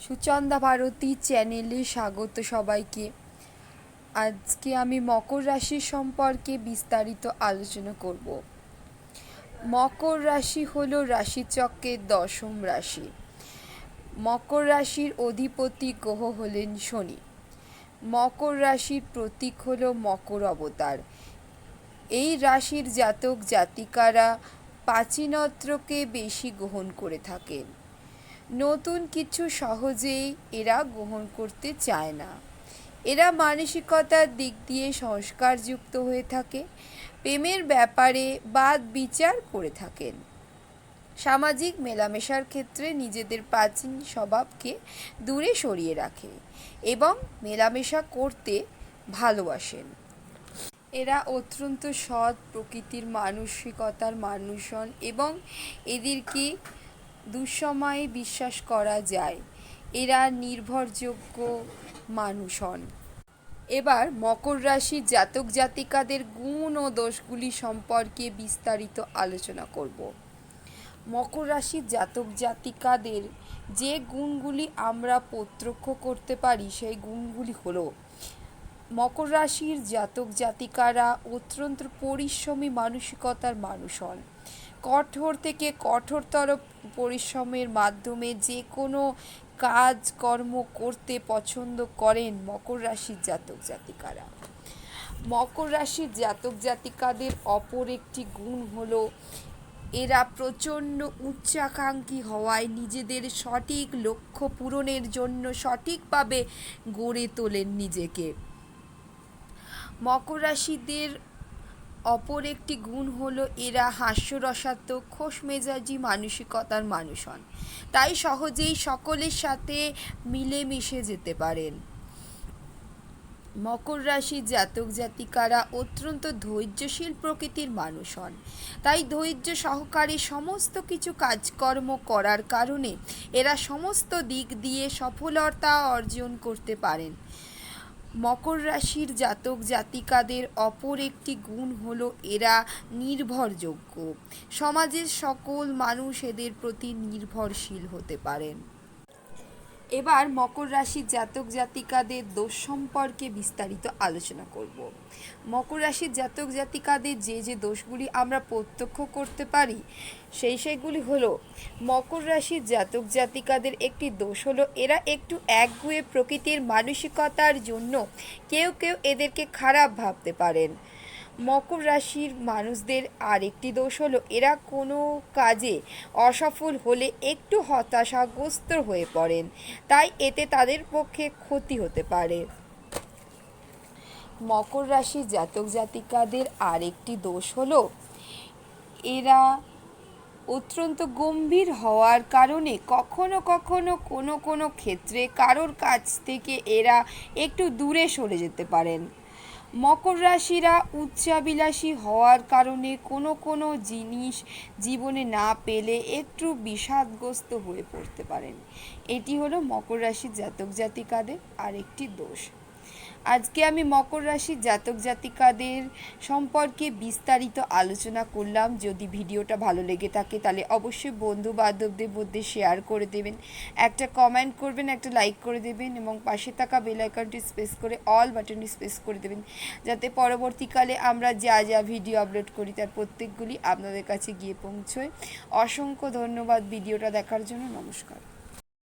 সুচন্দা ভারতী চ্যানেলে স্বাগত সবাইকে। আজকে আমি মকর রাশি সম্পর্কে বিস্তারিত আলোচনা করব। মকর রাশি হলো রাশিচক্রের দশম রাশি। মকর রাশির অধিপতি গ্রহ হলেন শনি। মকর রাশির প্রতীক হলো মকর অবতার। এই রাশির জাতক জাতিকারা প্রাচীনত্রকে বেশি গ্রহণ করে থাকেন। নতুন কিছু সহজেই এরা গ্রহণ করতে চায় না। এরা মানসিকতার দিক দিয়ে সংস্কারযুক্ত হয়ে থাকে, প্রেমের ব্যাপারে বাদ বিচার করে থাকেন। সামাজিক মেলামেশার ক্ষেত্রে নিজেদের প্রাচীন স্বভাবকে দূরে সরিয়ে রাখে এবং মেলামেশা করতে ভালোবাসেন। এরা অত্যন্ত সৎ প্রকৃতির মানসিকতার মানুষ হন এবং এদেরকে দুঃসময়ে বিশ্বাস করা যায়। এরা নির্ভরযোগ্য মানুষ হন। এবার মকর রাশির জাতক জাতিকাদের গুণ ও দোষগুলি সম্পর্কে বিস্তারিত আলোচনা করব। মকর রাশির জাতক জাতিকাদের যে গুণগুলি আমরা প্রত্যক্ষ করতে পারি, সেই গুণগুলি হলো মকর রাশির জাতক জাতিকারা অত্যন্ত পরিশ্রমী মানসিকতার মানুষ হন। কঠোর থেকে কঠোরতর পরিশ্রমের মাধ্যমে যে কোনো কাজকর্ম করতে পছন্দ করেন মকর রাশির জাতক জাতিকারা। মকর রাশির জাতক জাতিকাদের অপর একটি গুণ হলো, এরা প্রচণ্ড উচ্চাকাঙ্ক্ষী হওয়ায় নিজেদের সঠিক লক্ষ্য পূরণের জন্য সঠিকভাবে গড়ে তোলেন নিজেকে। মকর রাশিদের অপর একটি গুণ হলো এরা হাস্যরসাত্মক খোশ মেজাজি মানসিকতার মানুষ হন। তাই সহজেই সকলের সাথে মিলেমিশে যেতে পারেন। মকর রাশির জাতক জাতিকারা অত্যন্ত ধৈর্যশীল প্রকৃতির মানুষ হন। তাই ধৈর্য সহকারে সমস্ত কিছু কাজকর্ম করার কারণে এরা সমস্ত দিক দিয়ে সফলতা অর্জন করতে পারেন। মকর রাশির জাতক জাতিকাদের অপর একটি গুণ হলো এরা নির্ভরযোগ্য। সমাজের সকল মানুষ এদের প্রতি নির্ভরশীল হতে পারেন। এবার মকর রাশির জাতক জাতিকাদের দোষ সম্পর্কে বিস্তারিত আলোচনা করব। মকর রাশির জাতক জাতিকাদের যে যে দোষগুলি আমরা প্রত্যক্ষ করতে পারি, সেই সেইগুলি হলো, মকর রাশির জাতক জাতিকাদের একটি দোষ হলো, এরা একটু একগুয়ে প্রকৃতির মানসিকতার জন্য কেউ কেউ এদেরকে খারাপ ভাবতে পারেন। মকর রাশির মানুষদের আরেকটি দোষ হলো, এরা কোনো কাজে অসফল হলে একটু হতাশাগ্রস্ত হয়ে পড়েন। তাই এতে তাদের পক্ষে ক্ষতি হতে পারে। মকর রাশির জাতক জাতিকাদের আরেকটি দোষ হলো, এরা অত্যন্ত গম্ভীর হওয়ার কারণে কখনো কখনো কোনো কোনো ক্ষেত্রে কারোর কাছ থেকে এরা একটু দূরে সরে যেতে পারেন। মকর রাশিরা উচ্চাবিলাসী হওয়ার কারণে কোনো কোনো জিনিস জীবনে না পেলে একটু বিষাদগ্রস্ত হয়ে পড়তে পারেন। এটি হলো মকর রাশির জাতক জাতিকাদের আরেকটি দোষ। আজকে আমি মকর রাশির জাতক জাতিকাদের সম্পর্কে বিস্তারিত আলোচনা করলাম। যদি ভিডিওটা ভালো লেগে থাকে, তাহলে অবশ্যই বন্ধু বান্ধবদের মধ্যে শেয়ার করে দেবেন। একটা কমেন্ট করবেন, একটা লাইক করে দেবেন এবং পাশে থাকা বেল আইকনটি স্পেস করে অল বাটনটি স্পেস করে দেবেন। যাতে পরবর্তীকালে আমরা যা যা ভিডিও আপলোড করি, তার প্রত্যেকগুলি আপনাদের কাছে গিয়ে পৌঁছয়। অসংখ্য ধন্যবাদ ভিডিওটা দেখার জন্য। নমস্কার।